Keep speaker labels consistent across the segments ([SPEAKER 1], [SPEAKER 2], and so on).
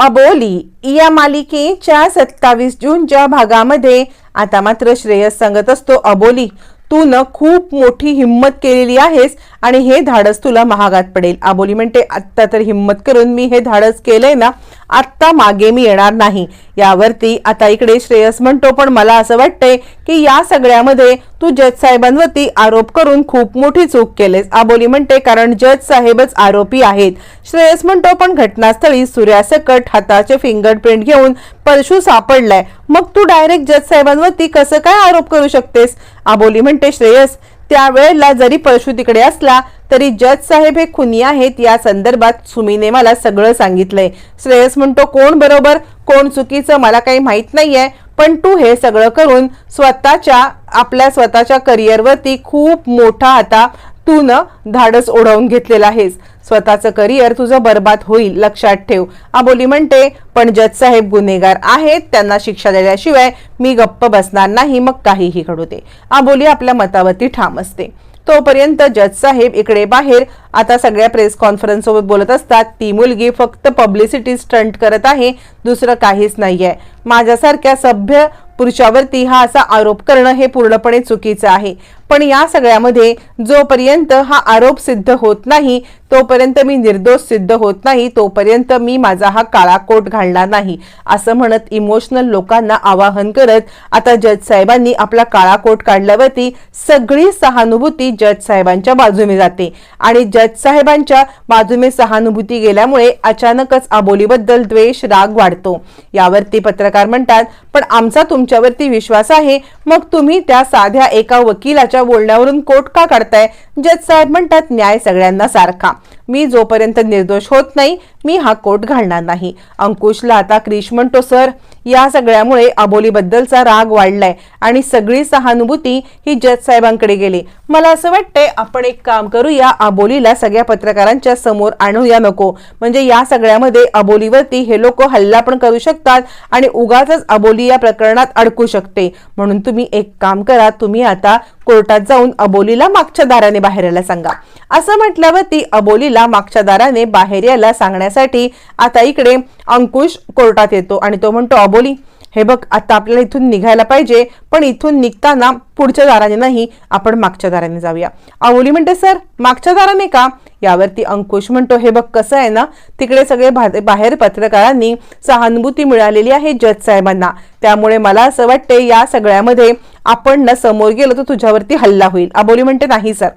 [SPEAKER 1] अबोली या मालिकेच्या सत्तावीस जूनच्या भागामध्ये आता मात्र श्रेयस सांगत असतो अबोली तू न खूप मोठी हिंमत केलेली आहेस आणि हे धाडस तुला महागात पडेल. अबोली म्हणते आत्ता तर हिंमत करून मी हे धाडस केलंय ना आत्ता मागे मी येणार नाही. यावरती आता इकडे श्रेयस म्हणतो पण मला असं वाटतंय की या सगळ्यामध्ये तू जज साहेबांवरती आरोप करून खूप मोठी चूक केलेस. आबोली म्हणते कारण जज साहेबच आरोपी आहेत. श्रेयस म्हणतो पण घटनास्थळी सूर्यासकट हाताचे फिंगरप्रिंट घेऊन परशू सापडलाय. मग तू डायरेक्ट जज साहेबांवरती कसं काय आरोप करू शकतेस? आबोली म्हणते श्रेयस त्यावेळेला जरी परशु तिकडे असला तरी जज साहेब हे खुनी आहेत या संदर्भात सुमीने मला सगळं सांगितलंय. श्रेयस म्हणतो कोण बरोबर? कोण चुकीचं? मला काही माहीत नाहीये. पण तू हे सगळं करून स्वतःच्या आपल्या स्वतःच्या करिअरवरती खूप मोठा आता तू न धाडस ओढवून घेतलेला आहेस. स्वतःचं करिअर तुझं बर्बाद होईल लक्षात ठेव. आबोली म्हणते पण जज साहेब गुन्हेगार आहेत त्यांना शिक्षा दिल्याशिवाय मी गप्प बसणार नाही मग काहीही घडू दे. आबोली आपल्या मतावरती ठाम असते. तोपर्यंत जज साहेब इकडे बाहेर आता सगळ्या प्रेस कॉन्फरन्स सोबत बोलत असतात ती मुलगी फक्त पब्लिसिटी स्टंट करत आहे दुसरं काहीच नाही आहे माझ्यासारख्या सभ्य पुरुषावरती हा असा आरोप करणं हे पूर्णपणे चुकीचं आहे. पण या सगळ्यामध्ये जोपर्यंत हा आरोप सिद्ध होत नाही तोपर्यंत मी निर्दोष सिद्ध होत नाही तोपर्यंत मी माझा हा काळा कोट घालणार नाही असं म्हणत इमोशनल लोकांना आवाहन करत आता जज साहेबांनी आपला काळा कोट काढल्यावरती सगळी सहानुभूती जज साहेबांच्या बाजूने जाते. आणि जज साहेबांच्या बाजूने सहानुभूती गेल्यामुळे अचानकच आबोलीबद्दल द्वेष राग वाढतो. यावरती पत्रकार म्हणतात पण आमचा तुमच्यावरती विश्वास आहे. मग तुम्ही त्या साध्या एका वकिलाच्या बोलण्यावरून कोट का काढताय? जज साहेब म्हणतात न्याय सगळ्यांना सारखा. मी जोपर्यंत निर्दोष होत नाही मी हा कोट घालणार नाही. अंकुशला आता क्रिश म्हणतो सर या सगळ्यामुळे अबोलीबद्दलचा राग वाढलाय आणि सगळी सहानुभूती ही जज साहेबांकडे गेली. मला असं वाटतंय आपण एक काम करूया अबोलीला सगळ्या पत्रकारांच्या समोर आणूया नको. म्हणजे या सगळ्यामध्ये अबोलीवरती हे लोक हल्ला पण करू शकतात आणि उगाच अबोली या प्रकरणात अडकू शकते. म्हणून तुम्ही एक काम करा तुम्ही आता कोर्टात जाऊन अबोलीला मागच्या दाराने बाहेर यायला सांगा. असं म्हटल्यावरती अबोलीला मागच्या दाराने बाहेर यायला सांगण्यासाठी आता इकडे अंकुश कोर्टात येतो आणि तो म्हणतो अबोली हे बघ आता आपल्याला इथून निघायला पाहिजे पण इथून निघताना पुढच्या दाराने नाही आपण मागच्या दाराने जाऊया. आवली म्हणते सर मागच्या दाराने का? यावरती अंकुश म्हणतो हे बघ कसं आहे ना तिकडे सगळे बाहेर पत्रकारांनी सहानुभूती मिळालेली आहे जज साहेबांना. त्यामुळे मला असं वाटते या सगळ्यामध्ये आपण ना समोर गेलो तर तुझ्यावरती हल्ला होईल. अबोली म्हणते नाही सर.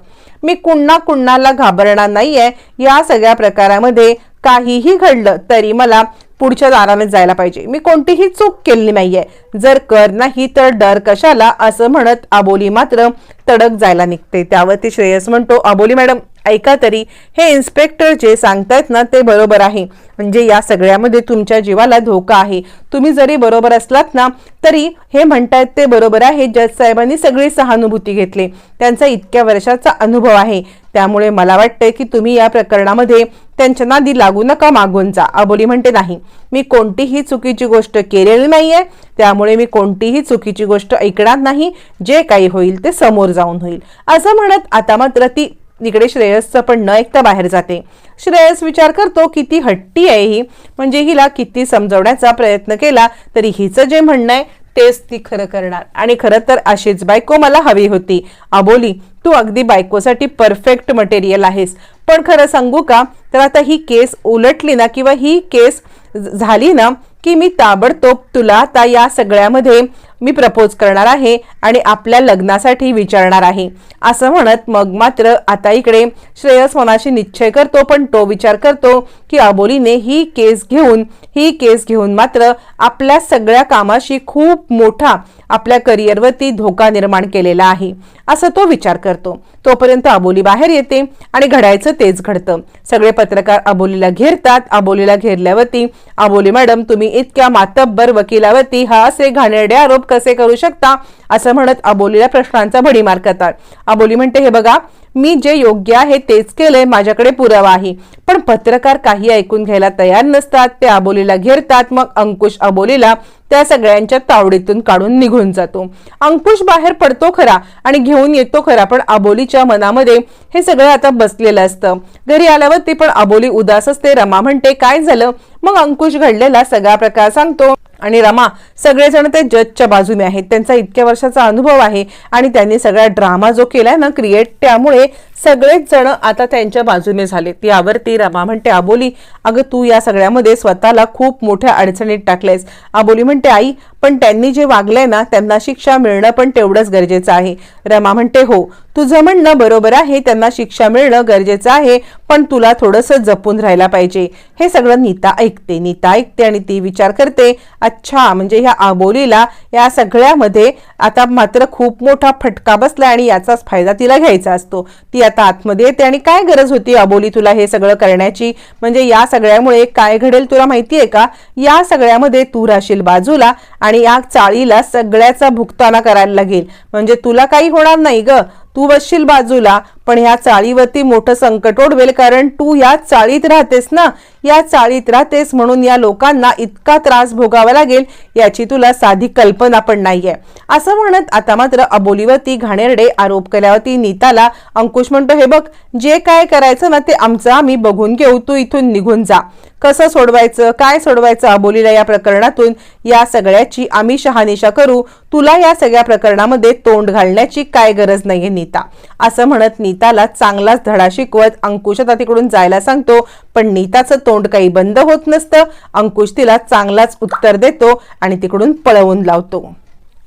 [SPEAKER 1] मी कुणा कुणाला घाबरणार नाहीये. या सगळ्या प्रकारामध्ये काहीही घडलं तरी मला पुढच्या दाराने जायला पाहिजे. मी कोणतीही चूक केली नाहीये. जर कर नाही तर डर कशाला? असं म्हणत आबोली मात्र तडक जायला निघते. त्यावरती श्रेयस म्हणतो आबोली मॅडम ऐका तरी हे इन्स्पेक्टर जे सांगतायत ना ते बरोबर आहे. म्हणजे या सगळ्यामध्ये तुमच्या जीवाला धोका आहे. तुम्ही जरी बरोबर असलात ना तरी हे म्हणतायत ते बरोबर आहे जज साहेबांनी सगळी सहानुभूती घेतली. त्यांचा इतक्या वर्षाचा अनुभव आहे. त्यामुळे मला वाटतंय की तुम्ही या प्रकरणामध्ये त्यांच्या नादी लागू नका मागून जा. अबोली म्हणते नाही मी कोणतीही चुकीची गोष्ट केलेली नाहीये. त्यामुळे मी कोणतीही चुकीची गोष्ट ऐकणार नाही. जे काही होईल ते समोर जाऊन होईल. असं म्हणत आता मात्र ती इकडे श्रेयसचं पण न ऐकता बाहेर जाते. श्रेयस विचार करतो किती हट्टी आहे ही. म्हणजे हिला किती समजवण्याचा प्रयत्न केला तरी हिचं जे म्हणणं आहे तेच ती खरं करणार. आणि खरं तर अशीच बायको मला हवी होती. अबोली तू अगदी बायकोसाठी परफेक्ट मटेरियल आहेस. पण खरं सांगू का तर आता ही केस उलटली ना किंवा ही केस झाली ना की मी ताबडतोब तुला आता या सगळ्यामध्ये मी प्रपोज करणार आहे आणि आपल्या लग्नासाठी विचारणार आहे. असं म्हणत मग मात्र आता इकडे श्रेयस मनाशी निश्चय करतो पण तो विचार करतो की अबोलीने ही केस घेऊन ही केस घेऊन मात्र आपल्या सगळ्या कामाशी खूप मोठा आपल्या करिअरवरती धोका निर्माण केलेला आहे. असं तो विचार करतो. तोपर्यंत अबोली बाहेर येते आणि घडायचं तेच घडतं. सगळे पत्रकार अबोलीला घेरतात. अबोलीला घेरल्यावरती अबोली मॅडम तुम्ही इतक्या मातब्बर वकिलावरती हा असे घाणेरडे आरोप कसे करू शकता? असं म्हणत अबोलीला प्रश्नांचा भडीमार करतात. अबोली म्हणते हे बघा मी जे योग्य आहे तेच केलंय माझ्याकडे पुरावा आहे. पण पत्रकार काही ऐकून घ्यायला तयार नसतात ते अबोलीला घेरतात मग अंकुश अबोलीला त्या सगळ्यांच्या तावडीतून काढून निघून जातो. अंकुश बाहेर पडतो खरा आणि घेऊन येतो खरा पण अबोलीच्या मनामध्ये हे सगळं आता बसलेलं असतं. घरी आल्यावर ती पण अबोली उदास असते. रमा म्हणते काय झालं? मग अंकुश घडलेला सगळा प्रकार सांगतो. आणि रमा सगळेजण ते जजच्या बाजूने आहेत. त्यांचा इतक्या वर्षाचा अनुभव आहे आणि त्यांनी सगळा ड्रामा जो केलाय ना क्रिएट त्यामुळे सगळेच जण आता त्यांच्या बाजूने झालेत. यावरती रमा म्हणते आबोली अगं तू या सगळ्यामध्ये स्वतःला खूप मोठ्या अडचणीत टाकलेस आबोली म्हणते आई पण त्यांनी जे वागलंय ना त्यांना शिक्षा मिळणं पण तेवढंच गरजेचं आहे. रमा म्हणते हो तुझं म्हणणं बरोबर आहे त्यांना शिक्षा मिळणं गरजेचं आहे पण तुला थोडंसं जपून राहायला पाहिजे. हे सगळं नीता ऐकते. नीता ऐकते आणि ती विचार करते अच्छा म्हणजे ह्या आबोलीला या सगळ्यामध्ये आता मात्र खूप मोठा फटका बसला आणि याचाच फायदा तिला घ्यायचा असतो. ती आता आतमध्ये येते आणि काय गरज होती आबोली तुला हे सगळं करण्याची? म्हणजे या सगळ्यामुळे काय घडेल तुला माहिती आहे का? या सगळ्यामध्ये तू राहशील बाजूला आणि या चाळीला सगळ्याचा भुगताना करायला लागेल. म्हणजे तुला काही होणार नाही ग. तू बसशील बाजूला पण ह्या चाळीवरती मोठं संकट ओढवेल कारण तू या चाळीत राहतेस ना? या चाळीत राहतेस म्हणून या लोकांना इतका त्रास भोगावा लागेल याची तुला साधी कल्पना पण नाहीये. असं म्हणत आता मात्र अबोलीवरती घाणेरडे आरोप केल्यावरती नीताला अंकुश म्हणतो हे बघ जे काय करायचं ना ते आमचं आम्ही बघून घेऊ तू इथून निघून जा. कसं सोडवायचं काय सोडवायचं अबोलीला या प्रकरणातून? या सगळ्याची आम्ही शहानिशा करू. तुला या सगळ्या प्रकरणामध्ये तोंड घालण्याची काय गरज नाहीये नीता. असं म्हणत नीताला चांगलाच धडा शिकवत अंकुश आता तिकडून जायला सांगतो पण नीताचं तोंड काही बंद होत नसतं. अंकुश तिला चांगलाच उत्तर देतो आणि तिकडून पळवून लावतो.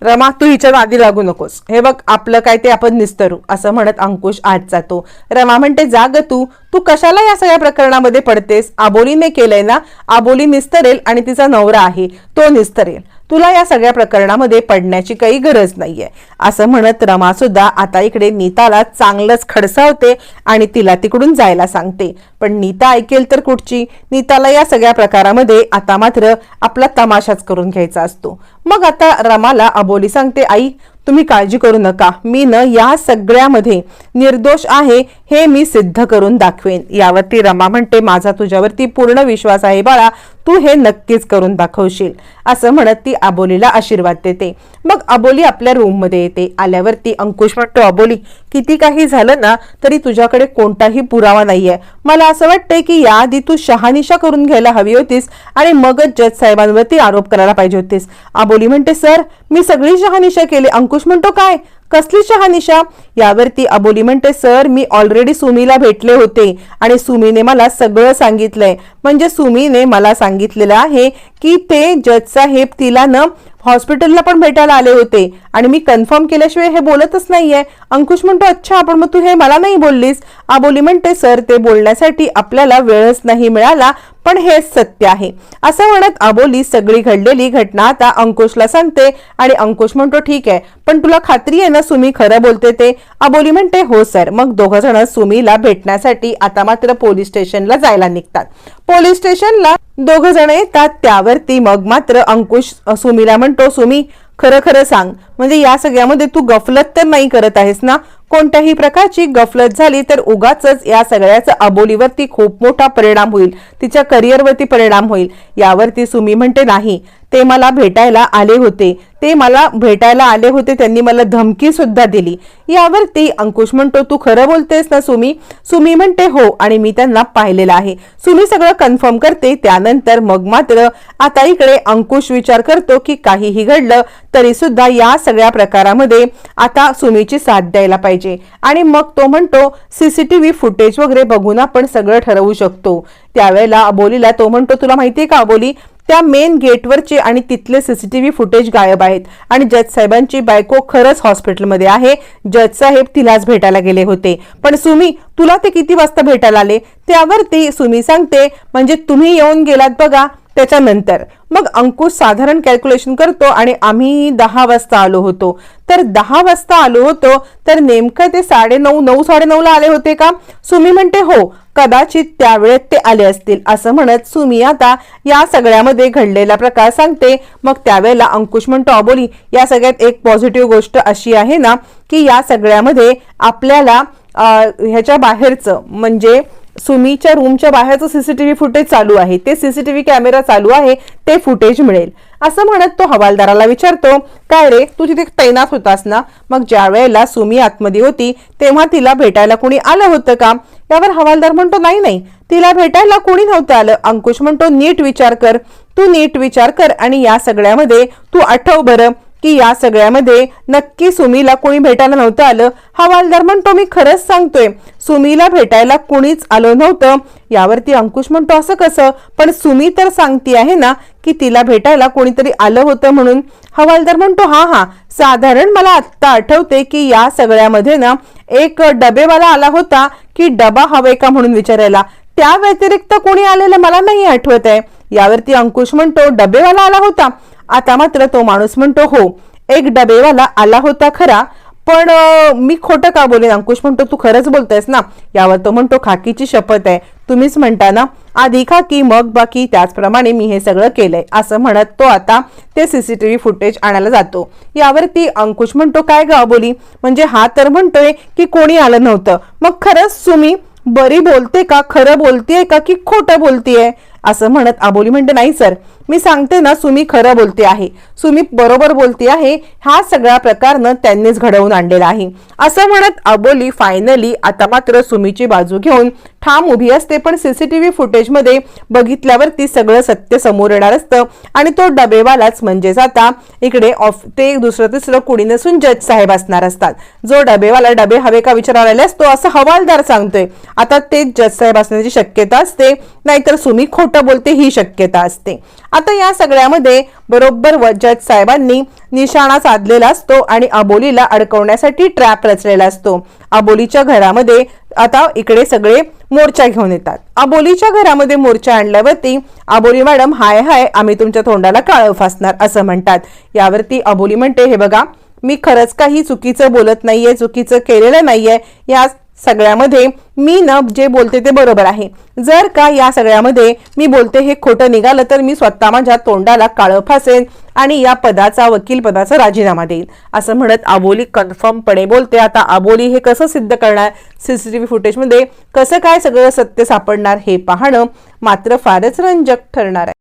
[SPEAKER 1] रमा तू हिच्या आधी लागू नकोस. हे बघ आपलं काय ते आपण निस्तरू असं म्हणत अंकुश आत जातो. रमा म्हणते जाग तू. तू कशाला या सगळ्या प्रकरणामध्ये पडतेस? आबोलीने केलंय ना? आबोली निस्तरेल आणि तिचा नवरा आहे. तो निस्तरेल. तुला या सगळ्या प्रकरणामध्ये पडण्याची काही गरज नाहीये. असं म्हणत रमा सुद्धा आता इकडे नीताला चांगलंच खडसावते आणि तिला तिकडून जायला सांगते. पण नीता ऐकेल तर कुठची? नीताला या सगळ्या प्रकारामध्ये आता मात्र आपला तमाशाच करून घ्यायचा असतो. मग आता रमाला अबोली सांगते आई तुम्ही काळजी करू नका. मी न या सगळ्यामध्ये निर्दोष आहे हे मी सिद्ध करून दाखवेन. यावरती रमा म्हणते माझा तुझ्यावरती पूर्ण विश्वास आहे बाळा. तू हे नक्कीच करून दाखवशील असं म्हणत ती अबोलीला आशीर्वाद देते. मग अबोली आपल्या रूममध्ये येते. आल्यावरती अंकुश म्हणतो अबोली किती काही झालं ना तरी तुझ्याकडे कोणताही पुरावा नाहीये. मला असं वाटतंय की याआधी तू शहानिशा करून घ्यायला हवी होतीस आणि मगच जज साहेबांवरती आरोप करायला पाहिजे होतीस. आबोली म्हणते सर मी सगळी शहानिशा केली. अंकुश म्हणतो काय? कसली शहानिशा? यावरती अबोली म्हणते सर मी ऑलरेडी सुमीला भेटले होते आणि सुमीने मला सगळं सांगितलंय. म्हणजे सुमीने मला सांगितलेलं आहे की ते जज साहेब तिला न हॉस्पिटलला पण भेटायला आले होते. आणि मी कन्फर्म केल्याशिवाय हे बोलतच नाहीये. अंकुश म्हणतो अच्छा आपण मग तू हे मला नाही बोललीस. आबोली म्हणते सर ते बोलण्यासाठी आपल्याला वेळच नाही मिळाला पण हेच सत्य आहे. असं म्हणत आबोली सगळी घडलेली घटना आता अंकुशला सांगते. आणि अंकुश म्हणतो ठीक आहे पण तुला खात्री आहे ना सुमी खरं बोलते ते? अबोली म्हणते हो सर. मग दोघं जण सुमीला भेटण्यासाठी आता मात्र पोलीस स्टेशनला जायला निघतात. पोलीस स्टेशनला दोघ जण येतात त्यावरती. मग मात्र अंकुश सुमीला म्हणतो सुमी खरं खरं सांग. म्हणजे या सगळ्यामध्ये तू गफलत तर नाही करत आहेस ना? कोणत्याही प्रकारची गफलत झाली तर उगाच या सगळ्याचा अबोलीवरती खूप मोठा परिणाम होईल. तिच्या करिअरवरती परिणाम होईल. यावरती सुमी म्हणते नाही ते मला भेटायला आले होते. ते मला भेटायला आले होते त्यांनी मला धमकी सुद्धा दिली. यावरती अंकुश म्हणतो तू खरं बोलतेस ना सुमी? सुमी म्हणते हो आणि मी त्यांना पाहिलेलं आहे. सुमी सगळं कन्फर्म करते. त्यानंतर मग मात्र आता इकडे अंकुश विचार करतो की काहीही घडलं तरी सुद्धा या सगळ्या प्रकारामध्ये आता सुमीची साथ द्यायला पाहिजे. आणि मग तो म्हणतो सीसीटीव्ही फुटेज वगैरे बघून आपण सगळं ठरवू शकतो. त्यावेळेला अबोलीला तो म्हणतो तुला माहितीये का अबोली? त्या मेन गेटवरचे आणि तिथले सीसीटीव्ही फुटेज गायब आहेत आणि जज साहेबांची बायको खरंच हॉस्पिटलमध्ये आहे. जज साहेब तिलाच भेटायला गेले होते. पण सुमी तुला ते किती वाजता भेटायला आले? त्यावरती सुमी सांगते म्हणजे तुम्ही येऊन गेलात बघा. त्याच्यानंतर मग अंकुश साधारण कॅल्क्युलेशन करतो आणि आम्ही दहा वाजता आलो होतो. तर दहा वाजता आलो होतो तर नेमकं ते साडे नऊ नऊ साडेनऊला आले होते का? सुमी म्हणते हो कदाचित त्यावेळेत ते आले असतील असं म्हणत सुमी आता या सगळ्यामध्ये घडलेला प्रकार सांगते. मग त्यावेळेला अंकुश म्हणतो अबोली या सगळ्यात एक पॉझिटिव्ह गोष्ट अशी आहे ना की या सगळ्यामध्ये आपल्याला ह्याच्या बाहेरचं म्हणजे सुमीच्या रूमच्या बाहेरचं सीसीटीव्ही फुटेज चालू आहे. ते सीसीटीव्ही कॅमेरा चालू आहे. ते फुटेज मिळेल. असं म्हणत तो हवालदाराला विचारतो काय रे तू तिथे तैनात होतास ना? मग ज्या वेळेला सुमी आतमध्ये होती तेव्हा तिला भेटायला कोणी आलं होतं का? यावर हवालदार म्हणतो नाही नाही. तिला भेटायला कोणी नव्हतं आलं. अंकुश म्हणतो नीट विचार कर. तू नीट विचार कर आणि या सगळ्यामध्ये तू आठव बरं. की या सगळ्यामध्ये नक्की सुमीला कोणी भेटायला नव्हतं आलं. हवालदार म्हणतो मी खरंच सांगतोय सुमीला भेटायला कोणीच आलं नव्हतं. यावरती अंकुश म्हणतो असं कसं? पण सुमी तर सांगती आहे ना की तिला भेटायला कोणीतरी आलं होतं म्हणून. हवालदार म्हणतो हा हा साधारण मला आत्ता आठवते की या सगळ्यामध्ये ना एक डबेवाला आला होता की डबा हवे का म्हणून विचारायला. त्या व्यतिरिक्त कोणी आलेलं मला नाही आठवत आहे यावरती अंकुश म्हणतो डबेवाला आला होता. आता मात्र तो माणूस म्हणतो हो एक डबेवाला आला होता खरा पण मी खोटं का बोलेन? अंकुश म्हणतो तू खरंच बोलतोयस ना? यावर तो म्हणतो खाकीची शपथ आहे. तुम्हीच म्हणता ना? आधी खाकी मग बाकी त्याचप्रमाणे मी हे सगळं केलंय. असं म्हणत तो आता ते सीसीटीव्ही फुटेज आणायला जातो. यावरती अंकुश म्हणतो काय गा बोली म्हणजे हा तर म्हणतोय की कोणी आलं नव्हतं. मग खरंच सुमी बरी बोलते का? खरं बोलतेय का की खोटं बोलतेय? असं म्हणत आबोली म्हणते नाही सर मी सांगते ना सुमी खरं बोलते आहे. सुमी बरोबर बोलते आहे. हा सगळा प्रकारनं त्यांनीच घडवून आणलेला आहे. असं म्हणत अबोली फायनली आता मात्र सुमीची बाजू घेऊन ठाम उभी असते पण सीसीटीव्ही फुटेजमध्ये बघितल्यावरती सगळं सत्य समोर येणार असतं. आणि तो डबेवालाच म्हणजेच आता इकडे ऑफ ते दुसरं तिसरं कुणी नसून जज साहेब असणार असतात. जो डबेवाला डबे हवे का विचारायला आले असतो असं हवालदार सांगतोय. आता ते जज साहेब असण्याची शक्यता असते नाहीतर सुमी खोटं बोलते ही शक्यता असते. आता या सगळ्यामध्ये बरोबर व जज साहेबांनी निशाणा साधलेला असतो आणि अबोलीला अडकवण्यासाठी ट्रॅप रचलेला असतो. अबोलीच्या घरामध्ये आता इकडे सगळे मोर्चा घेऊन येतात. अबोलीच्या घरामध्ये मोर्चा आणल्यावरती अबोली मॅडम हाय हाय आम्ही तुमच्या तोंडाला काळं फासणार असं म्हणतात. यावरती अबोली म्हणते हे बघा मी खरंच काही चुकीचं बोलत नाहीये चुकीचं केलेलं नाहीये या सगळ्यामध्ये मी न जे बोलते ते बरोबर आहे. जर का या सगळ्यामध्ये मी बोलते हे खोटं निघालं तर मी स्वतः माझ्या तोंडाला काळं फासेन आणि या पदाचा वकील पदाचा राजीनामा देईल. असं म्हणत आबोली कन्फर्मपणे बोलते. आता आबोली हे कसं सिद्ध करणार? सी सी टी व्ही फुटेजमध्ये कसं काय सगळं सत्य सापडणार हे पाहणं मात्र फारच रंजक ठरणार आहे.